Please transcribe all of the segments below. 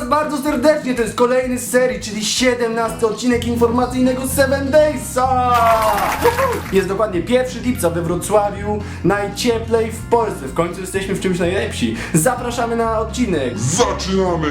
was bardzo serdecznie, to jest kolejny z serii, czyli 17 odcinek informacyjnego Seven Daysa! Jest dokładnie 1 lipca we Wrocławiu, najcieplej w Polsce, w końcu jesteśmy w czymś najlepsi. Zapraszamy na odcinek! Zaczynamy!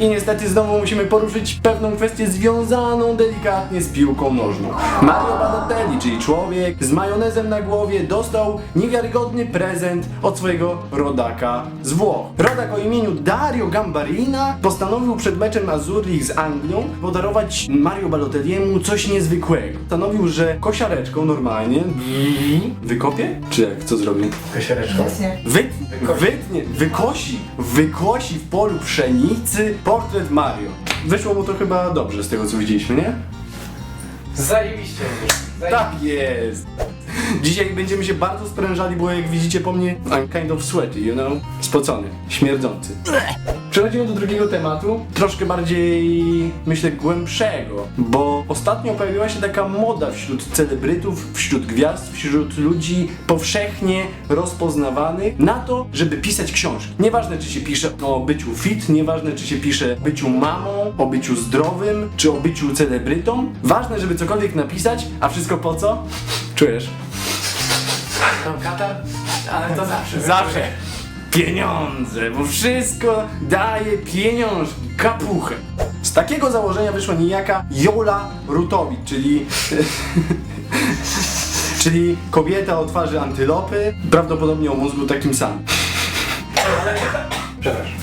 I niestety znowu musimy poruszyć pewną kwestię związaną delikatnie z piłką nożną. Mario Balotelli, czyli człowiek z majonezem na głowie, dostał niewiarygodny prezent od swojego rodaka z Włoch. Rodak o imieniu Dario Gambarina postanowił przed meczem Azurich z Anglią podarować Mario Balotelliemu coś niezwykłego. Postanowił, że kosiareczką normalnie wykopie? Czy jak? Co zrobi? Kosiareczką. Wy, wytnie, wykosi, wykosi w polu pszenicy portret Mario. Wyszło mu to chyba dobrze z tego co widzieliśmy, nie? Zajebiście. Tak jest! Dzisiaj będziemy się bardzo sprężali, bo jak widzicie po mnie, I'm kind of sweaty, you know? Spocony, śmierdzący. Przechodzimy do drugiego tematu, troszkę bardziej, myślę, głębszego, bo ostatnio pojawiła się taka moda wśród celebrytów, wśród gwiazd, wśród ludzi powszechnie rozpoznawanych na to, żeby pisać książki. Nieważne, czy się pisze o byciu fit, nieważne, czy się pisze o byciu mamą, o byciu zdrowym, czy o byciu celebrytą. Ważne, żeby cokolwiek napisać, a wszystko po co? Czujesz? Mam katar, ale to zawsze. Zawsze pieniądze, bo wszystko daje pieniążki, kapuchę. Z takiego założenia wyszła niejaka Jola Rutowicz, czyli... czyli kobieta o twarzy antylopy, prawdopodobnie o mózgu takim samym. Przepraszam.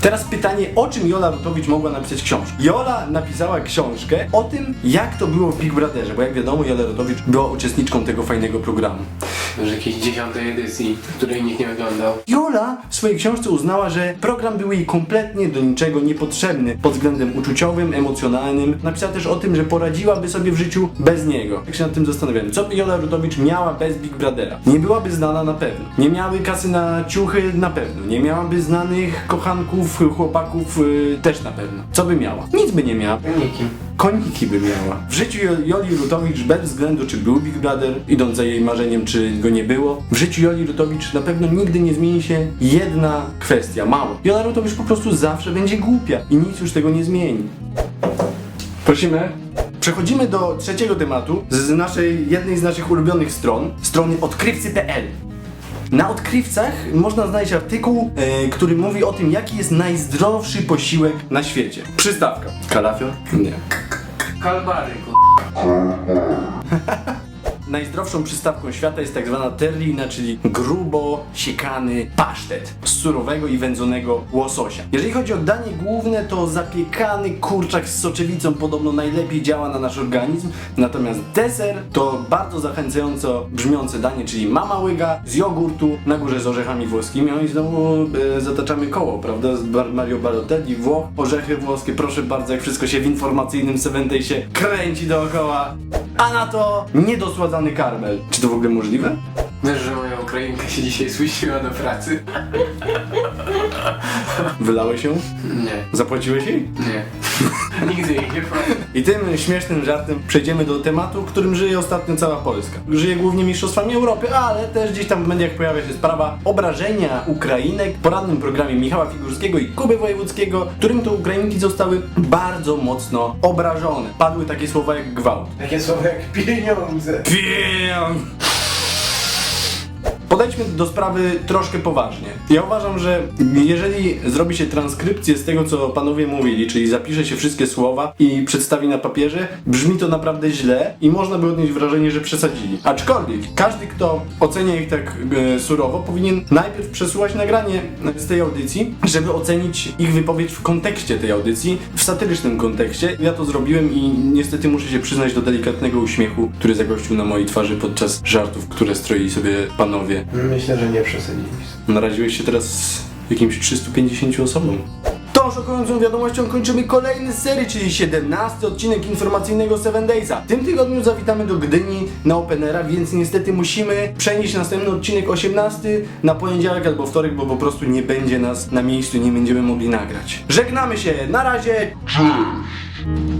Teraz pytanie, o czym Jola Rutowicz mogła napisać książkę? Jola napisała książkę o tym, jak to było w Big Brotherze, bo jak wiadomo, Jola Rutowicz była uczestniczką tego fajnego programu. Może jakiejś dziesiątej edycji, której nikt nie oglądał. Jola w swojej książce uznała, że program był jej kompletnie do niczego niepotrzebny pod względem uczuciowym, emocjonalnym. Napisała też o tym, że poradziłaby sobie w życiu bez niego. Jak się nad tym zastanawiałem, co by Jola Rutowicz miała bez Big Brothera? Nie byłaby znana na pewno. Nie miałaby kasy na ciuchy na pewno. Nie miałaby znanych kochanków, chłopaków yy, też na pewno. Co by miała? Nic by nie miała. Nikim. Koniki by miała. W życiu Jo- Joli Rutowicz, bez względu czy był Big Brother, idąc za jej marzeniem, czy go nie było, w życiu Joli Rutowicz na pewno nigdy nie zmieni się jedna kwestia, mało. Jola Rutowicz po prostu zawsze będzie głupia i nic już tego nie zmieni. Prosimy. Przechodzimy do trzeciego tematu z naszej, jednej z naszych ulubionych stron, strony odkrywcy.pl. Na odkrywcach można znaleźć artykuł, e, który mówi o tym, jaki jest najzdrowszy posiłek na świecie. Przystawka. Kalafior? Nie. Kalbary, ku... Najzdrowszą przystawką świata jest tak zwana terrina, czyli grubo siekany pasztet z surowego i wędzonego łososia. Jeżeli chodzi o danie główne, to zapiekany kurczak z soczewicą podobno najlepiej działa na nasz organizm, natomiast deser to bardzo zachęcająco brzmiące danie, czyli mama łyga z jogurtu na górze z orzechami włoskimi. No i znowu e, zataczamy koło, prawda? Z Bar- Mario Balotelli, Włoch, orzechy włoskie, proszę bardzo, jak wszystko się w informacyjnym Seven Daysie kręci dookoła. A na to niedosładzany karmel. Czy to w ogóle możliwe? Wiesz, że moja Ukrainka się dzisiaj słyszała do pracy? Wylałeś ją? Nie. Zapłaciłeś jej? Nie. Nigdy jej nie. I tym śmiesznym żartem przejdziemy do tematu, którym żyje ostatnio cała Polska. Żyje głównie mistrzostwami Europy, ale też gdzieś tam w mediach pojawia się sprawa obrażenia Ukrainek w porannym programie Michała Figurskiego i Kuby Wojewódzkiego, którym to Ukrainki zostały bardzo mocno obrażone. Padły takie słowa jak gwałt. Takie słowa jak pieniądze. Pieniądz! Podejdźmy do sprawy troszkę poważnie. Ja uważam, że jeżeli zrobi się transkrypcję z tego, co panowie mówili, czyli zapisze się wszystkie słowa i przedstawi na papierze, brzmi to naprawdę źle i można by odnieść wrażenie, że przesadzili. Aczkolwiek każdy, kto ocenia ich tak e, surowo, powinien najpierw przesłuchać nagranie z tej audycji, żeby ocenić ich wypowiedź w kontekście tej audycji, w satyrycznym kontekście. Ja to zrobiłem i niestety muszę się przyznać do delikatnego uśmiechu, który zagościł na mojej twarzy podczas żartów, które stroili sobie panowie. Myślę, że nie przesadziliśmy. Naraziłeś się teraz jakimś 350 osobom. Tą szokującą wiadomością kończymy kolejny serii, czyli 17 odcinek informacyjnego Seven Daysa. W tym tygodniu zawitamy do Gdyni na Openera, więc niestety musimy przenieść następny odcinek 18 na poniedziałek albo wtorek, bo po prostu nie będzie nas na miejscu, nie będziemy mogli nagrać. Żegnamy się, na razie! Cześć!